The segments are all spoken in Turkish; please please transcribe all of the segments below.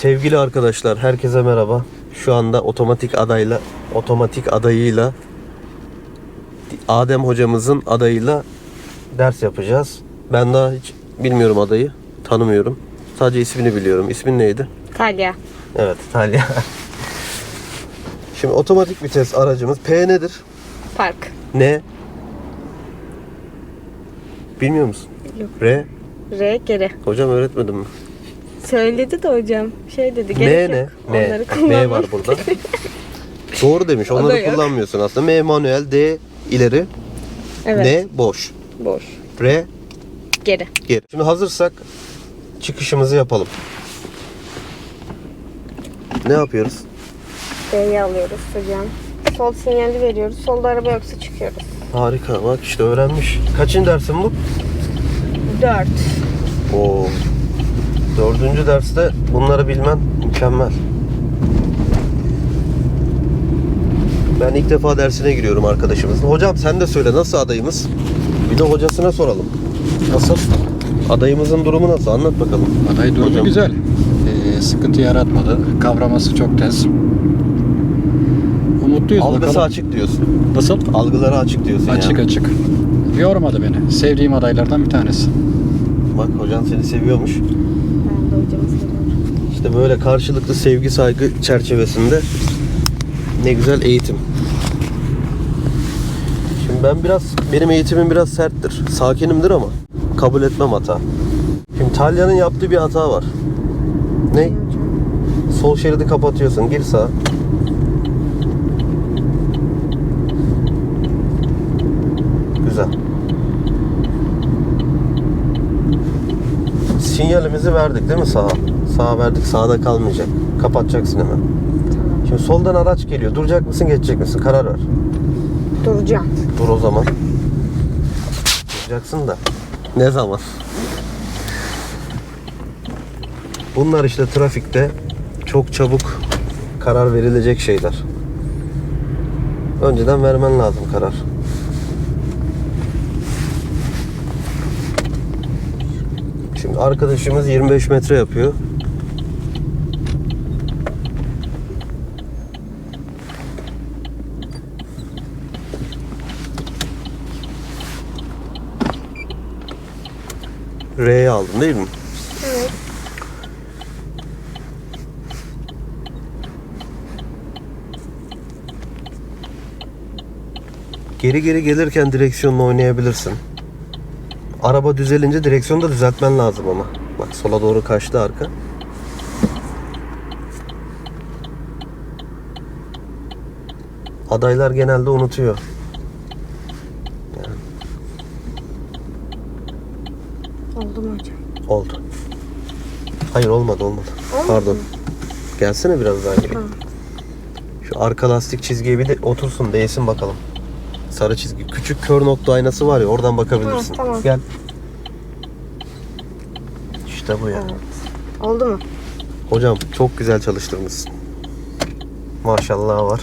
Sevgili arkadaşlar, herkese merhaba. Şu anda otomatik adayla, otomatik adayıyla Adem hocamızın adayıyla ders yapacağız. Ben daha hiç bilmiyorum adayı, tanımıyorum. Sadece ismini biliyorum. İsmin neydi? Talya. Evet, Talya. Şimdi otomatik vites aracımız P nedir? Park. Ne? Bilmiyor musun? Yok. R. R geri. Hocam öğretmedim mi? Söyledi de hocam. Şey dedi. M ne? yok. M. Onları M kullanmam. var burada. Doğru demiş. Da Onları yok. kullanmıyorsun aslında. M manuel, D ileri, Evet. N boş. Boş. R Geri. geri. Şimdi hazırsak çıkışımızı yapalım. Ne yapıyoruz? D'yi alıyoruz hocam. Sol sinyali veriyoruz. Solda araba yoksa çıkıyoruz. Harika. Bak işte öğrenmiş. Kaçıncı dersin bu? 4. Oo. Dördüncü derste bunları bilmen mükemmel. Ben ilk defa dersine giriyorum arkadaşımızın. Hocam sen de söyle nasıl adayımız? Bir de hocasına soralım. Nasıl? Adayımızın durumu nasıl? Anlat bakalım. Aday durumu Hocam. güzel. Ee, sıkıntı yaratmadı. Kavraması çok tez. Umutluyuz Algısı bakalım. açık diyorsun. Nasıl? Algıları açık diyorsun Açık yani. açık. Yormadı beni. Sevdiğim adaylardan bir tanesi. Bak hocan seni seviyormuş. Ben de hocamı seviyorum. İşte böyle karşılıklı sevgi saygı çerçevesinde ne güzel eğitim. Şimdi ben biraz benim eğitimim biraz serttir. Sakinimdir ama kabul etmem hata. Şimdi Talya'nın yaptığı bir hata var. Ne? Sol şeridi kapatıyorsun. Gir sağa. Güzel. Sinyalimizi verdik değil mi sağa? Sağa verdik. Sağda kalmayacak. Kapatacaksın hemen. Şimdi soldan araç geliyor. Duracak mısın, geçecek misin? Karar ver. Duracağım. Dur o zaman. Duracaksın da. Ne zaman? Bunlar işte trafikte çok çabuk karar verilecek şeyler. Önceden vermen lazım karar. Şimdi arkadaşımız 25 metre yapıyor. R'ye aldın değil mi? Evet. Geri geri gelirken direksiyonla oynayabilirsin. Araba düzelince direksiyonu da düzeltmen lazım ama. Bak sola doğru kaçtı arka. Adaylar genelde unutuyor. Yani Oldu mu hocam? Oldu. Hayır olmadı olmadı. Olmadı Pardon. Gelsene biraz daha geri. Şu arka lastik çizgiye bir de otursun değsin bakalım. Sarı çizgi. Küçük kör nokta aynası var ya oradan bakabilirsin. Ha, tamam. Gel. İşte bu ya. Evet. Oldu mu? Hocam çok güzel çalıştırmışsın. Maşallah var.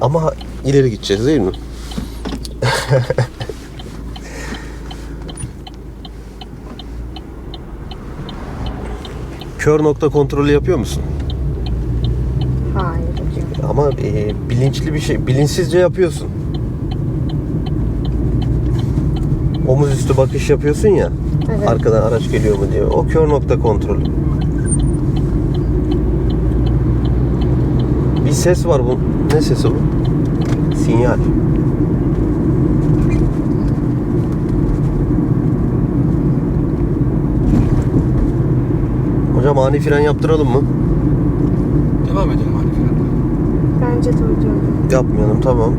Ama ileri gideceğiz değil mi? Kör nokta kontrolü yapıyor musun? Hayır hocam. Ama e, bilinçli bir şey, bilinçsizce yapıyorsun. Omuz üstü bakış yapıyorsun ya. Evet. Arkadan araç geliyor mu diyor. O kör nokta kontrolü. Bir ses var bu. Ne sesi bu? Sinyal. Hocam ani fren yaptıralım mı? Devam edelim hadi frenle. Bence de hocam. Yapmayalım tamam.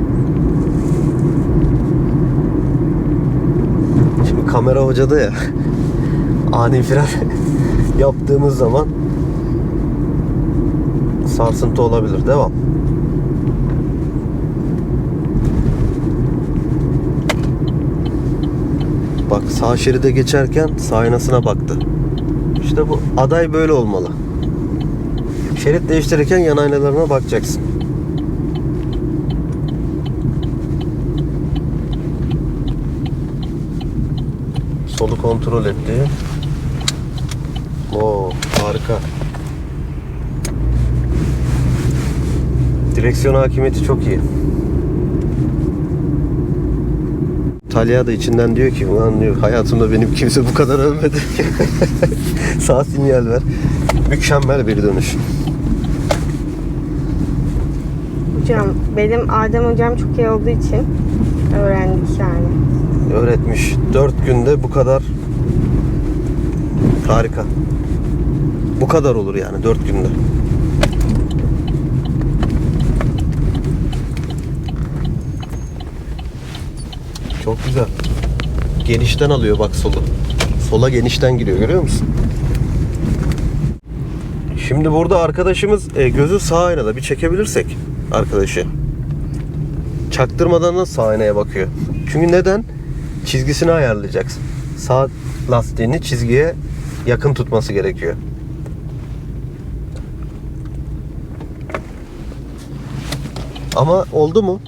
Şimdi kamera hocada ya. Ani fren yaptığımız zaman sarsıntı olabilir. Devam. Bak sağ şeride geçerken sağ aynasına baktı. İşte bu aday böyle olmalı. Şerit değiştirirken yan aynalarına bakacaksın. Solu kontrol etti. Oo, harika. Direksiyon hakimiyeti çok iyi. Talya da içinden diyor ki ulan diyor hayatımda benim kimse bu kadar övmedi. Sağ sinyal ver. Mükemmel bir dönüş. Hocam benim Adem hocam çok iyi olduğu için öğrendik yani. Öğretmiş. 4 günde bu kadar harika. Bu kadar olur yani 4 günde. Çok güzel. Genişten alıyor bak solu. Sola genişten giriyor görüyor musun? Şimdi burada arkadaşımız e, gözü sağ aynada bir çekebilirsek arkadaşı. Çaktırmadan da sağ aynaya bakıyor. Çünkü neden? Çizgisini ayarlayacaksın. Sağ lastiğini çizgiye yakın tutması gerekiyor. Ama oldu mu?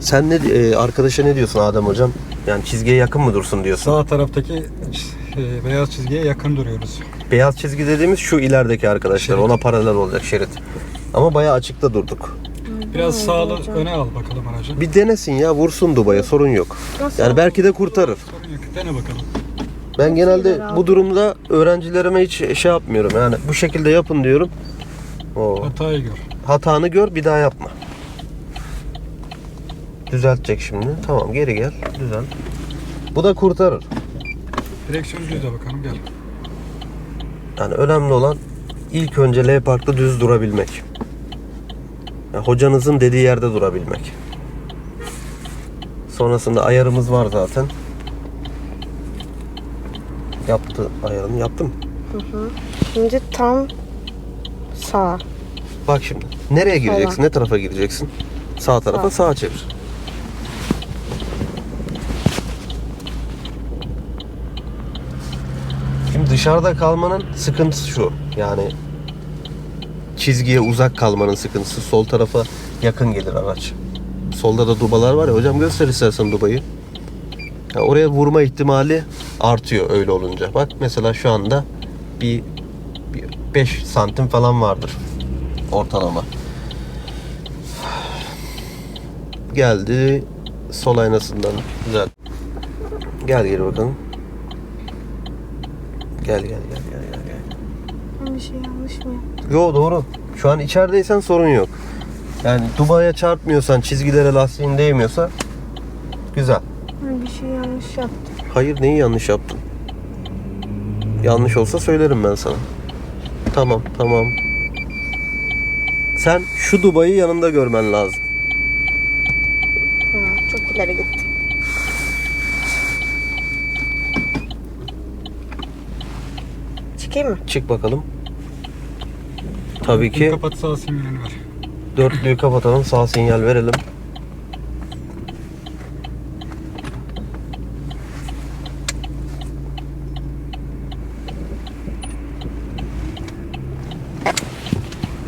Sen ne e, arkadaşa ne diyorsun Adem hocam? Yani çizgiye yakın mı dursun diyorsun? Sağ taraftaki e, beyaz çizgiye yakın duruyoruz. Beyaz çizgi dediğimiz şu ilerideki arkadaşlar. Şerit. Ona paralel olacak şerit. Ama bayağı açıkta durduk. Biraz sağlı öne al bakalım aracı. Bir denesin ya vursun Dubai'ye sorun yok. Yani belki de kurtarır. Sorun yok. Dene bakalım. Ben genelde bu durumda öğrencilerime hiç şey yapmıyorum. Yani bu şekilde yapın diyorum. O Hatayı gör. hatanı gör bir daha yapma. Düzeltecek şimdi. Tamam geri gel. Düzelt. Bu da kurtarır. Direksiyon düz de bakalım gel. Yani önemli olan ilk önce L parkta düz durabilmek. Yani hocanızın dediği yerde durabilmek. Sonrasında ayarımız var zaten. Yaptı ayarını yaptım. Şimdi tam sağ. Bak şimdi nereye gireceksin? Ne tarafa gireceksin? Sağ tarafa Sağ. sağa çevir. Şimdi dışarıda kalmanın sıkıntısı şu. Yani çizgiye uzak kalmanın sıkıntısı. Sol tarafa yakın gelir araç. Solda da dubalar var ya. Hocam göster istersen dubayı. Ya oraya vurma ihtimali artıyor öyle olunca. Bak mesela şu anda bir 5 santim falan vardır ortalama. Geldi sol aynasından güzel. Gel geri bakalım. Gel gel gel gel gel. gel. Ben bir şey yanlış mı yaptım? Yo doğru. Şu an içerideysen sorun yok. Yani Dubai'ye çarpmıyorsan, çizgilere lastiğin değmiyorsa güzel. Ben bir şey yanlış yaptım. Hayır neyi yanlış yaptın? Yanlış olsa söylerim ben sana. Tamam tamam. Sen şu Dubai'yi yanında görmen lazım. Ha, çok ileri gitti. Çıkayım mı? Çık bakalım. Tabii ki Kapat sağ sinyalini ver. dörtlüyü kapatalım. Sağ sinyal verelim.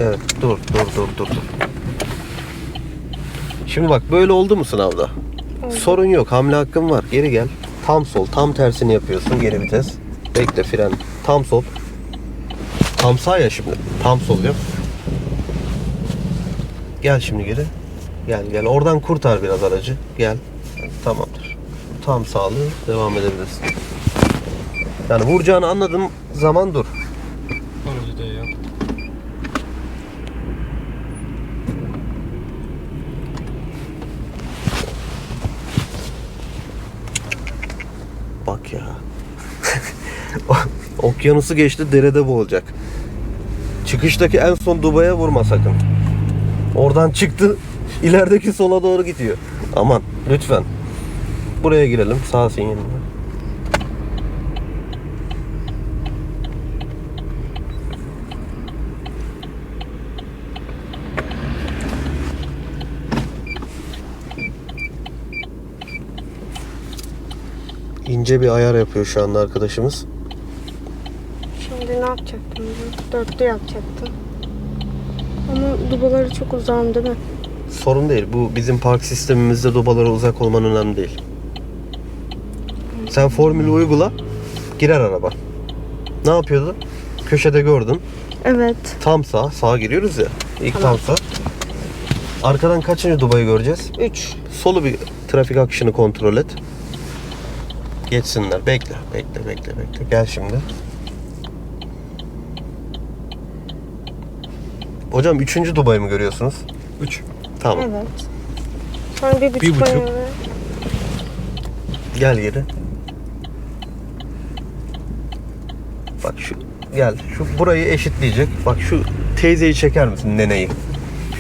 Evet dur dur dur dur dur. Şimdi bak böyle oldu mu sınavda? Sorun yok. Hamle hakkın var. Geri gel. Tam sol. Tam tersini yapıyorsun. Geri vites. Bekle fren. Tam sol. Tam sağ ya şimdi. Tam sol yap. Gel şimdi geri. Gel gel. Oradan kurtar biraz aracı. Gel. Tamamdır. Tam sağlığı devam edebilirsin. Yani vuracağını anladığım zaman dur. Aracı da yap. Bak ya. Okyanusu geçti derede boğulacak. Çıkıştaki en son Dubai'ye vurma sakın. Oradan çıktı ilerideki sola doğru gidiyor. Aman lütfen. Buraya girelim sağ sinyaline. İnce bir ayar yapıyor şu anda arkadaşımız. Yapacaktım? Dörtlü yapacaktım. Ama dubaları çok uzağım değil mi? Sorun değil. Bu bizim park sistemimizde dubalara uzak olman önemli değil. Sen formülü uygula. Girer araba. Ne yapıyordu? köşede gördün. Evet. Tam sağ. Sağa giriyoruz ya. İlk Tamam. tam sağ. Arkadan kaçıncı dubayı göreceğiz? 3. Solu bir trafik akışını kontrol et. Geçsinler. Bekle, bekle, bekle, bekle. Gel şimdi. Hocam üçüncü Dubai mı görüyorsunuz? 3. Tamam. Evet. Sonra bir buçuk, Bir buçuk. ve- Gel geri. Bak şu gel. Şu burayı eşitleyecek. Bak şu teyzeyi çeker misin neneyi?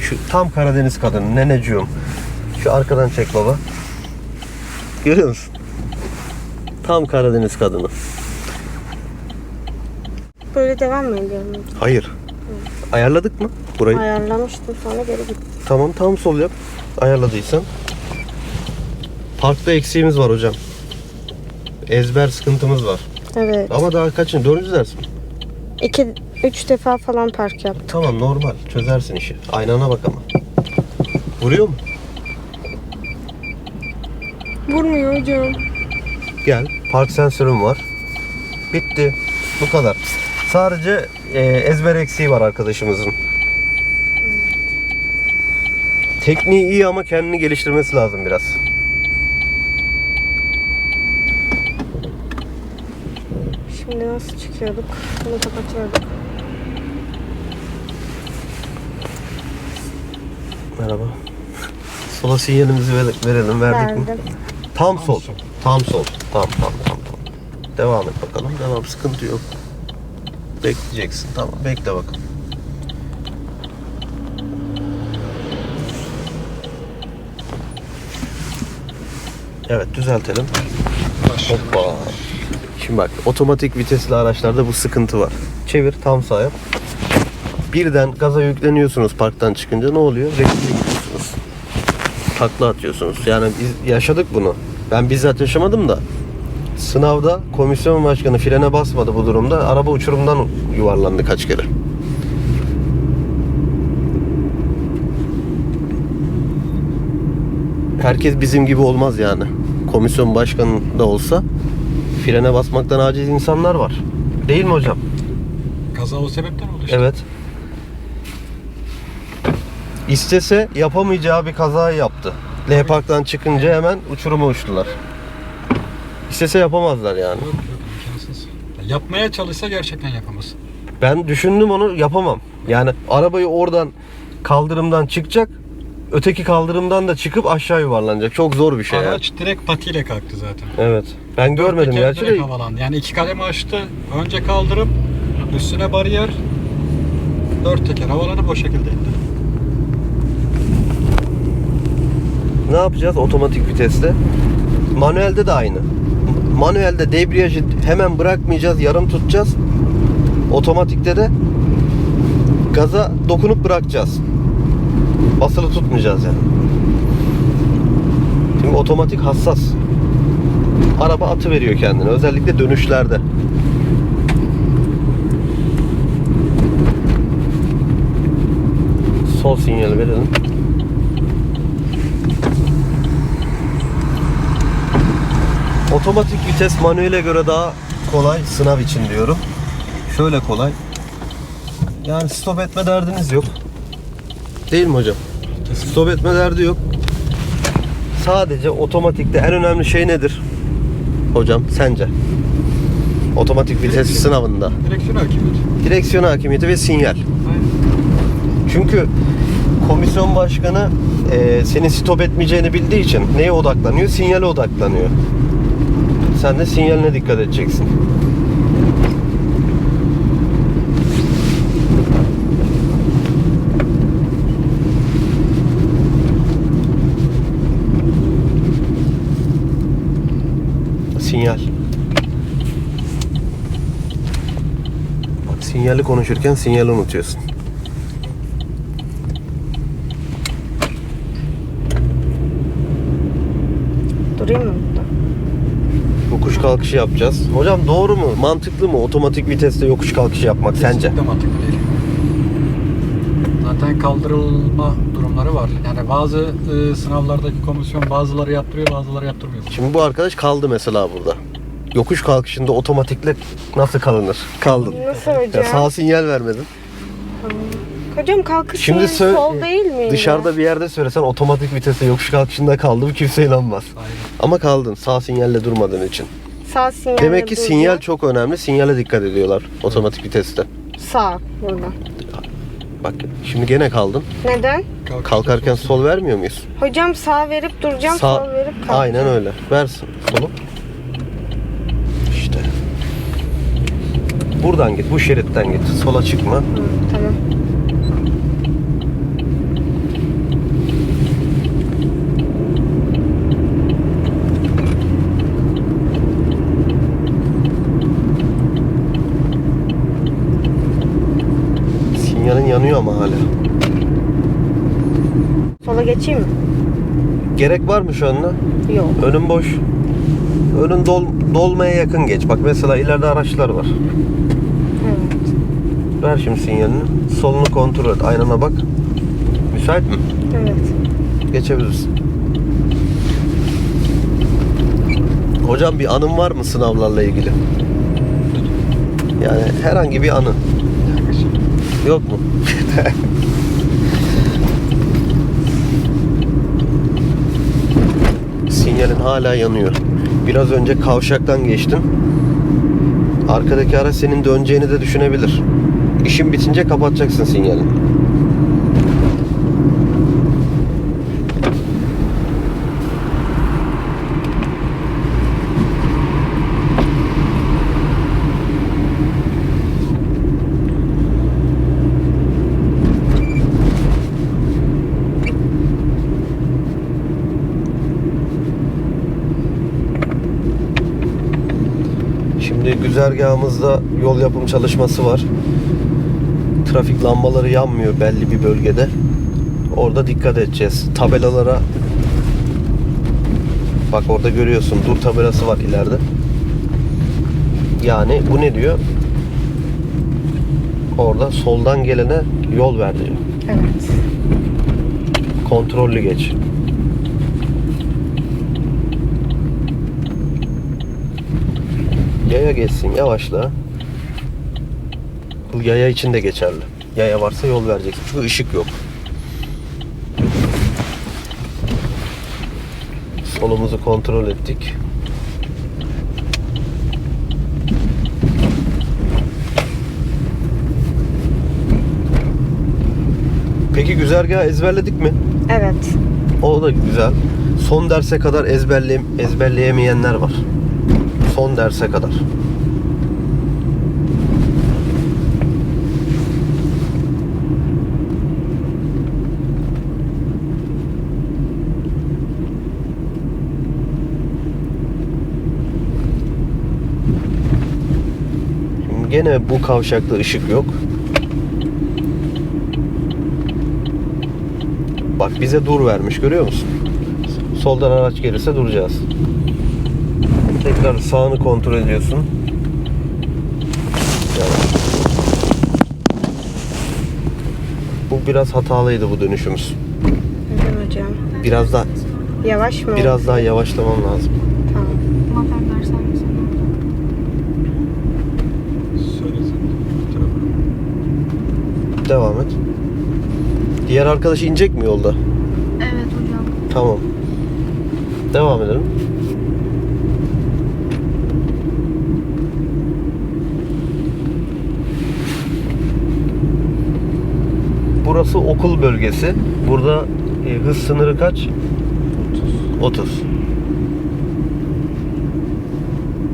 Şu tam Karadeniz kadını neneciğim. Şu arkadan çek baba. Görüyor musun? Tam Karadeniz kadını. Böyle devam mı ediyorum? Hayır. Ayarladık mı burayı? Ayarlamıştım sonra geri gittim. Tamam tam sol yap. Ayarladıysan. Parkta eksiğimiz var hocam. Ezber sıkıntımız var. Evet. Ama daha kaçıncı? Dördüncü ders mi? İki, üç defa falan park yaptım. Tamam normal. Çözersin işi. Aynana bak ama. Vuruyor mu? Vurmuyor hocam. Gel. Park sensörüm var. Bitti. Bu kadar. Sadece e, ezber eksiği var arkadaşımızın. Tekniği iyi ama kendini geliştirmesi lazım biraz. Şimdi nasıl çıkıyorduk? Bunu kapatıyorduk. Merhaba. Sola sinyalimizi ver- verelim. Verdik mi? Verdim. Tam sol. Tam sol. Tamam tamam tamam. tamam. Devam et bakalım. Devam sıkıntı yok. Bekleyeceksin. Tamam bekle bakalım. Evet düzeltelim. Hoppa. Şimdi bak otomatik vitesli araçlarda bu sıkıntı var. Çevir tam sağa. Birden gaza yükleniyorsunuz parktan çıkınca ne oluyor? Reklime gidiyorsunuz. Takla atıyorsunuz. Yani biz yaşadık bunu. Ben bizzat yaşamadım da. Sınavda komisyon başkanı frene basmadı bu durumda. Araba uçurumdan yuvarlandı kaç kere. Herkes bizim gibi olmaz yani. Komisyon başkanı da olsa frene basmaktan aciz insanlar var. Değil mi hocam? Kaza o sebepten oldu işte. Evet. İstese yapamayacağı bir kazayı yaptı. L Park'tan çıkınca hemen uçuruma uçtular. İstese yapamazlar yani. Yok yok imkansız. Yapmaya çalışsa gerçekten yapamaz. Ben düşündüm onu yapamam. Yani arabayı oradan kaldırımdan çıkacak. Öteki kaldırımdan da çıkıp aşağı yuvarlanacak. Çok zor bir şey ya. Araç direkt patiyle kalktı zaten. Evet. Ben görmedim gerçi de. havalandı. Yani iki kalemi açtı. Önce kaldırıp üstüne bariyer dört teker havalanıp o şekilde indi. Ne yapacağız otomatik viteste? Manuelde de aynı. Manuelde debriyajı hemen bırakmayacağız, yarım tutacağız. Otomatikte de gaza dokunup bırakacağız. Basılı tutmayacağız yani. Şimdi otomatik hassas. Araba atı veriyor kendini. Özellikle dönüşlerde. Sol sinyali verelim. Otomatik vites manuele göre daha kolay sınav için diyorum. Şöyle kolay. Yani stop etme derdiniz yok. Değil mi hocam? Stop etme derdi yok. Sadece otomatikte en önemli şey nedir? Hocam sence? Otomatik vites Direksiyon. sınavında. Direksiyon hakimiyeti. Direksiyon hakimiyeti ve sinyal. Aynen. Çünkü komisyon başkanı e, seni stop etmeyeceğini bildiği için neye odaklanıyor? Sinyale odaklanıyor. Sen de sinyaline dikkat edeceksin. Sinyal. Bak sinyali konuşurken sinyali unutuyorsun. Durayım mı? Yokuş kalkışı yapacağız. Hocam doğru mu? Mantıklı mı? Otomatik viteste yokuş kalkışı yapmak sence? Kesinlikle mantıklı değil. Zaten kaldırılma durumları var. Yani bazı e, sınavlardaki komisyon bazıları yaptırıyor, bazıları yaptırmıyor. Şimdi bu arkadaş kaldı mesela burada. yokuş kalkışında otomatikle nasıl kalınır? Kaldın. Nasıl Ya hocam? sağ sinyal vermedin. Hocam kalkış Şimdi sö- sol değil miydi? Dışarıda bir yerde söylesen otomatik vitese yokuş kalkışında kaldım kimse inanmaz. Aynen. Ama kaldın sağ sinyalle durmadığın için. Sağ sinyal. Demek ki sinyal çok önemli. Sinyale dikkat ediyorlar otomatik viteste. Sağ burada. Bak şimdi gene kaldın. Neden? Kalkışta Kalkarken sol- sol vermiyor muyuz? Hocam sağ verip duracağım, Sağ- sol verip kalkacağım. Aynen öyle. Versin solu. İşte. Buradan git. Bu şeritten git. Sola çıkma. Hı, tamam. Sinyalin yanıyor ama hala. Sola geçeyim mi? Gerek var mı şu anda? Yok. Önün boş. Önün dol, dolmaya yakın geç. Bak mesela ileride araçlar var. Evet. Ver şimdi sinyalini. Solunu kontrol et. Aynana bak. Müsait mi? Evet. Geçebilirsin. Hocam bir anın var mı sınavlarla ilgili? Yani herhangi bir anı. Yok mu? Sinyalin hala yanıyor. Biraz önce kavşaktan geçtin. Arkadaki araç senin döneceğini de düşünebilir. İşin bitince kapatacaksın sinyalini. Şimdi güzergahımızda yol yapım çalışması var. Trafik lambaları yanmıyor belli bir bölgede. Orada dikkat edeceğiz. Tabelalara Bak orada görüyorsun dur tabelası var ileride. Yani bu ne diyor? Orada soldan gelene yol ver diyor. Evet. Kontrollü geç. Yaya geçsin yavaşla. Bu yaya için de geçerli. Yaya varsa yol vereceksin. Çünkü ışık yok. Solumuzu kontrol ettik. Peki güzergahı ezberledik mi? Evet. O da güzel. Son derse kadar ezberley ezberleyemeyenler var. Son derse kadar. Gene bu kavşakta ışık yok. Bak bize dur vermiş görüyor musun? Soldan araç gelirse duracağız. Tekrar sağını kontrol ediyorsun. Yavaş. Bu biraz hatalıydı bu dönüşümüz. Neden hocam? Biraz daha Yavaş mı? biraz daha yavaşlamam lazım. Tamam. Devam et. Diğer arkadaş inecek mi yolda? Evet hocam. Tamam. Devam edelim. Burası okul bölgesi. Burada e, hız sınırı kaç? 30. 30.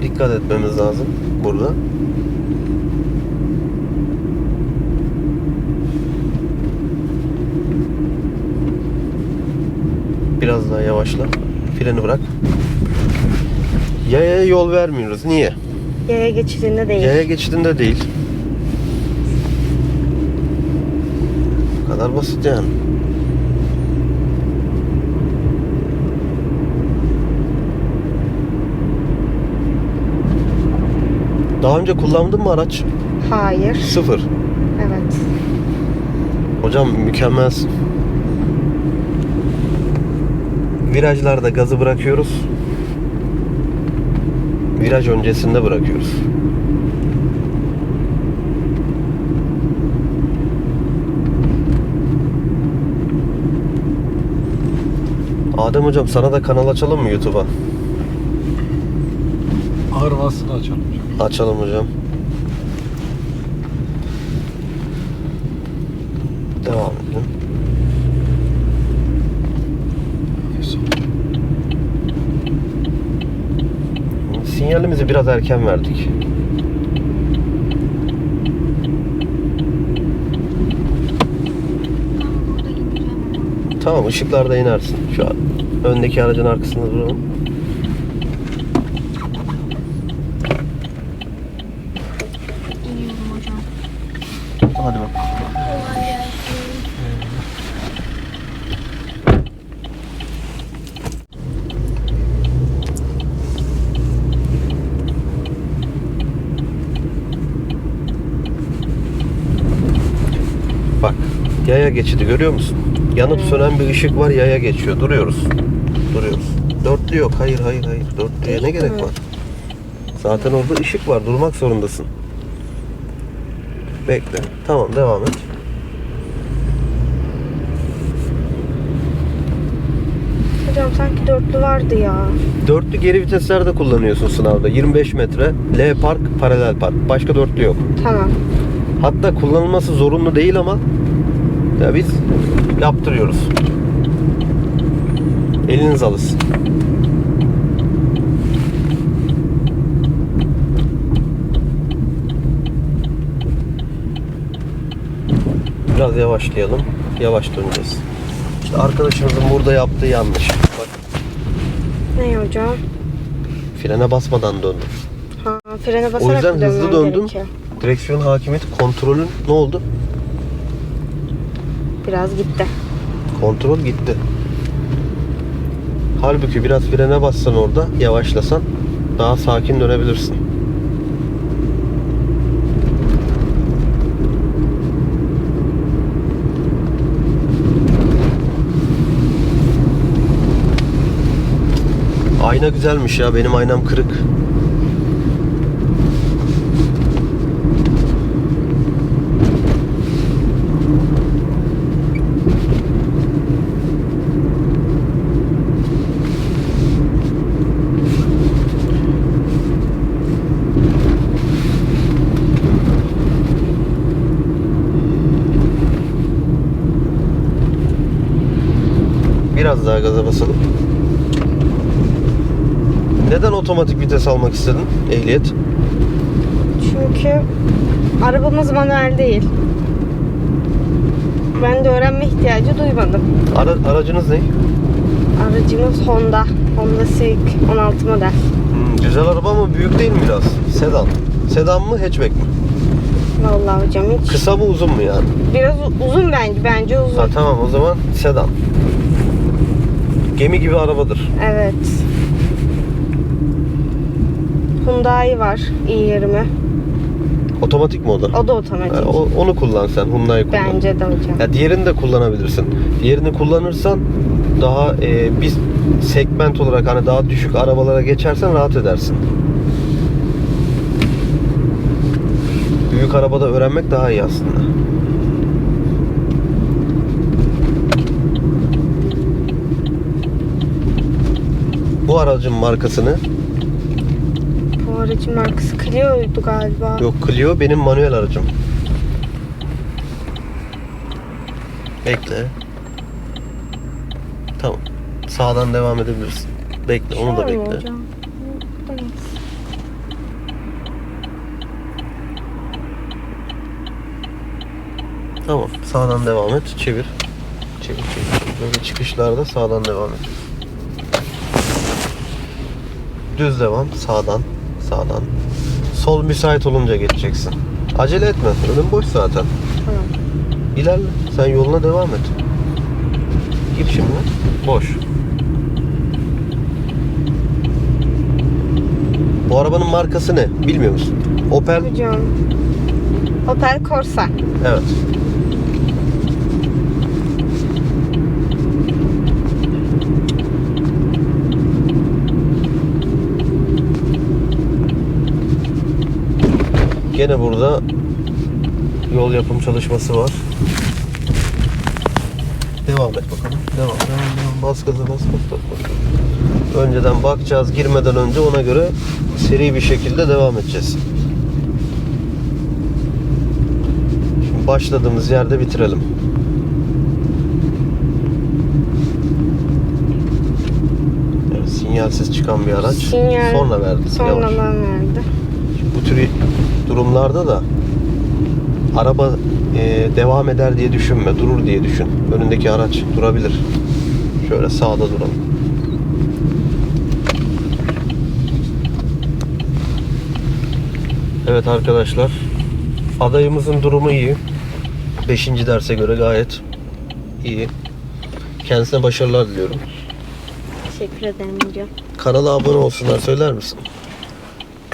Dikkat etmemiz lazım burada. Biraz daha yavaşla. Freni bırak. Yaya yol vermiyoruz. Niye? Yaya geçidinde değil. Yaya geçidinde değil. Bu kadar basit yani. Daha önce kullandın mı araç? Hayır. Sıfır. Evet. Hocam mükemmelsin. Virajlarda gazı bırakıyoruz. viraj öncesinde bırakıyoruz. Adem hocam sana da kanal açalım mı YouTube'a? Ağır vasıta açalım. Açalım hocam. Devam edelim. Sinyalimizi biraz erken verdik. Tamam burada ineceğim ama. Tamam ışıklarda inersin. Şu an öndeki aracın arkasında duralım. İniyorum hocam. Hadi bak. Bak yaya geçidi görüyor musun? Yanıp sönen bir ışık var yaya geçiyor. Duruyoruz. Duruyoruz. Dörtlü yok. Hayır hayır hayır. Dörtlüye ne gerek var? Zaten orada ışık var. Durmak zorundasın. Bekle. Tamam devam et. Hocam sanki dörtlü vardı ya. Dörtlü geri viteslerde kullanıyorsun sınavda. 25 metre. L park, paralel park. Başka dörtlü yok. Tamam. Hatta kullanılması zorunlu değil ama ya biz yaptırıyoruz. Eliniz alışsın. Biraz yavaşlayalım. Yavaş döneceğiz. İşte arkadaşımızın burada yaptığı yanlış. Bak Ne hocam? frene basmadan döndüm. Ha, frene basarak O yüzden hızlı döndüm. gerekiyor? Direksiyon hakimiyeti kontrolün ne oldu? Biraz gitti. Kontrol gitti. Halbuki biraz frene bassan orada, yavaşlasan daha sakin dönebilirsin. Ayna güzelmiş ya. Benim aynam kırık. Biraz daha gaza basalım. Neden otomatik vites almak istedin? Ehliyet. Çünkü arabamız manuel değil. Ben de öğrenme ihtiyacı duymadım. Ara- aracınız ne? Aracımız Honda. Honda Civic 16 model. Hmm, güzel araba ama büyük değil mi biraz? Sedan. Sedan mı, hatchback mi? Vallahi hocam hiç. Kısa mı, uzun mu yani? Biraz uzun bence. Bence uzun. Ha, tamam o zaman sedan. Gemi gibi arabadır. Evet. Hyundai var. i20. Otomatik mi o da? O da otomatik. O- onu kullan sen. Hyundai kullan. Bence de hocam. Ya diğerini de kullanabilirsin. Diğerini kullanırsan daha e, bir segment olarak hani daha düşük arabalara geçersen rahat edersin. Büyük arabada öğrenmek daha iyi aslında. Bu aracın markasını Bu aracın markası Clio'ydu galiba. yok Clio benim manuel aracım. Bekle. Tamam. Sağdan devam edebilirsin. Bekle, onu da bekle. hocam? Tamam. Sağdan devam et. Çevir, çevir. çevir. Böyle çıkışlarda sağdan devam et. Düz devam. Sağdan. Sağdan. Sol müsait olunca geçeceksin. Acele etme. Önün boş zaten. Tamam. İlerle. Sen yoluna devam et. Gir şimdi. Boş. Bu arabanın markası ne? Bilmiyor musun? Opel. Hocam. Opel Corsa. Evet. Gene burada yol yapım çalışması var. Devam et bakalım. Devam, devam, devam. Bas gaza bas, bas, bas, bas. Önceden bakacağız. Girmeden önce ona göre seri bir şekilde devam edeceğiz. Şimdi başladığımız yerde bitirelim. Evet, sinyalsiz çıkan bir araç. Sinyal Sonra verdi. Sonradan verdi. Bu tür durumlarda da araba e, devam eder diye düşünme, durur diye düşün. Önündeki araç durabilir. Şöyle sağda duralım. Evet arkadaşlar, adayımızın durumu iyi. Beşinci derse göre gayet iyi. Kendisine başarılar diliyorum. Teşekkür ederim hocam. Kanala abone olsunlar söyler misin?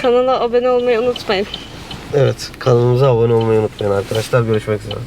Kanala abone olmayı unutmayın. Evet, kanalımıza abone olmayı unutmayın arkadaşlar. Görüşmek üzere.